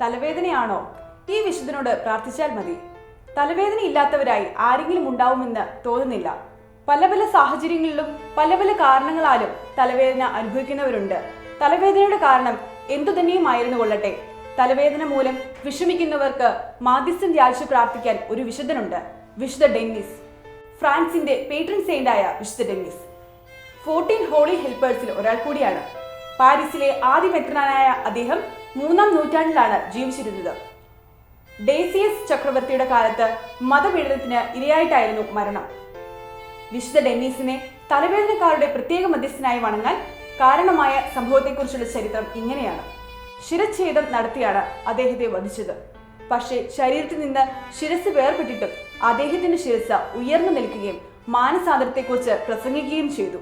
തലവേദനയാണോ? ഈ വിശുദ്ധനോട് പ്രാർത്ഥിച്ചാൽ മതി. തലവേദന ഇല്ലാത്തവരായി ആരെങ്കിലും ഉണ്ടാവുമെന്ന് തോന്നുന്നില്ല. പല പല സാഹചര്യങ്ങളിലും പല പല കാരണങ്ങളാലും തലവേദന അനുഭവിക്കുന്നവരുണ്ട്. തലവേദനയുടെ കാരണം എന്തു തന്നെയുമായിരുന്നു കൊള്ളട്ടെ. തലവേദന മൂലം വിഷമിക്കുന്നവർക്ക് മാധ്യസ്ഥം ധ്യാനിച്ച് പ്രാർത്ഥിക്കാൻ ഒരു വിശുദ്ധനുണ്ട്. വിശുദ്ധ ഡെന്നിസ്. ഫ്രാൻസിന്റെ പേട്രൺ സെയിന്റായ വിശുദ്ധ ഡെന്നിസ്. ഫോർട്ടീൻ ഹോളി ഹെൽപ്പേഴ്സിൽ ഒരാൾ കൂടിയാണ്. പാരീസിലെ ആദ്യ മെത്രനായ അദ്ദേഹം മൂന്നാം നൂറ്റാണ്ടിലാണ് ജീവിച്ചിരുന്നത്. ഡേസിയസ് ചക്രവർത്തിയുടെ കാലത്ത് മതപീഡനത്തിന് ഇരയായിട്ടായിരുന്നു മരണം. വിശുദ്ധ ഡെന്നീസിനെ തലവേദനക്കാരുടെ പ്രത്യേക മധ്യസ്ഥനായി വണങ്ങാൻ കാരണമായ സംഭവത്തെക്കുറിച്ചുള്ള ചരിത്രം ഇങ്ങനെയാണ്. ശിരച്ഛേദം നടത്തിയാണ് അദ്ദേഹത്തെ വധിച്ചത്. പക്ഷേ ശരീരത്തിൽ നിന്ന് ശിരസ് വേർപെട്ടിട്ടും അദ്ദേഹത്തിന്റെ ശിരസ് ഉയർന്നു നിൽക്കുകയും മാനസാന്തരത്തെക്കുറിച്ച് പ്രസംഗിക്കുകയും ചെയ്തു.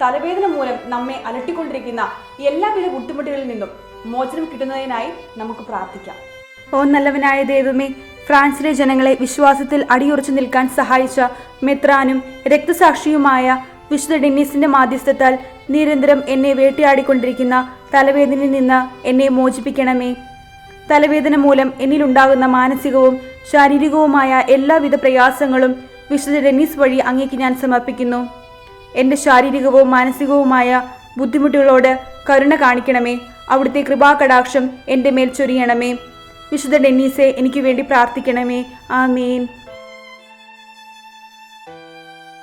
തലവേദന മൂലം നമ്മെ അലട്ടിക്കൊണ്ടിരിക്കുന്ന എല്ലാവിധ ബുദ്ധിമുട്ടുകളിൽ നിന്നും മോചനം കിട്ടുന്നതിനായി നമുക്ക് പ്രാർത്ഥിക്കാം. ഓ നല്ലവനായ ദൈവമേ ഫ്രാൻസിലെ ജനങ്ങളെ വിശ്വാസത്തിൽ അടിയുറച്ചു നിൽക്കാൻ സഹായിച്ച മെത്രാനും രക്തസാക്ഷിയുമായ വിശുദ്ധ ഡെന്നീസിന്റെ മാധ്യസ്ഥത്താൽ നിരന്തരം എന്നെ വേട്ടയാടിക്കൊണ്ടിരിക്കുന്ന തലവേദനയിൽ നിന്ന് എന്നെ മോചിപ്പിക്കണമേ. തലവേദന മൂലം എന്നിലുണ്ടാകുന്ന മാനസികവും ശാരീരികവുമായ എല്ലാവിധ പ്രയാസങ്ങളും വിശുദ്ധ ഡെന്നീസ് വഴി അങ്ങേക്ക് ഞാൻ സമർപ്പിക്കുന്നു. എന്റെ ശാരീരികവും മാനസികവുമായ ബുദ്ധിമുട്ടുകളോട് കരുണ കാണിക്കണമേ. അവിടുത്തെ കൃപാകടാക്ഷം എന്റെ മേൽ ചൊരിയണമേ. വിശുദ്ധ ഡെന്നീസെ എനിക്ക് വേണ്ടി പ്രാർത്ഥിക്കണമേ. ആമേൻ.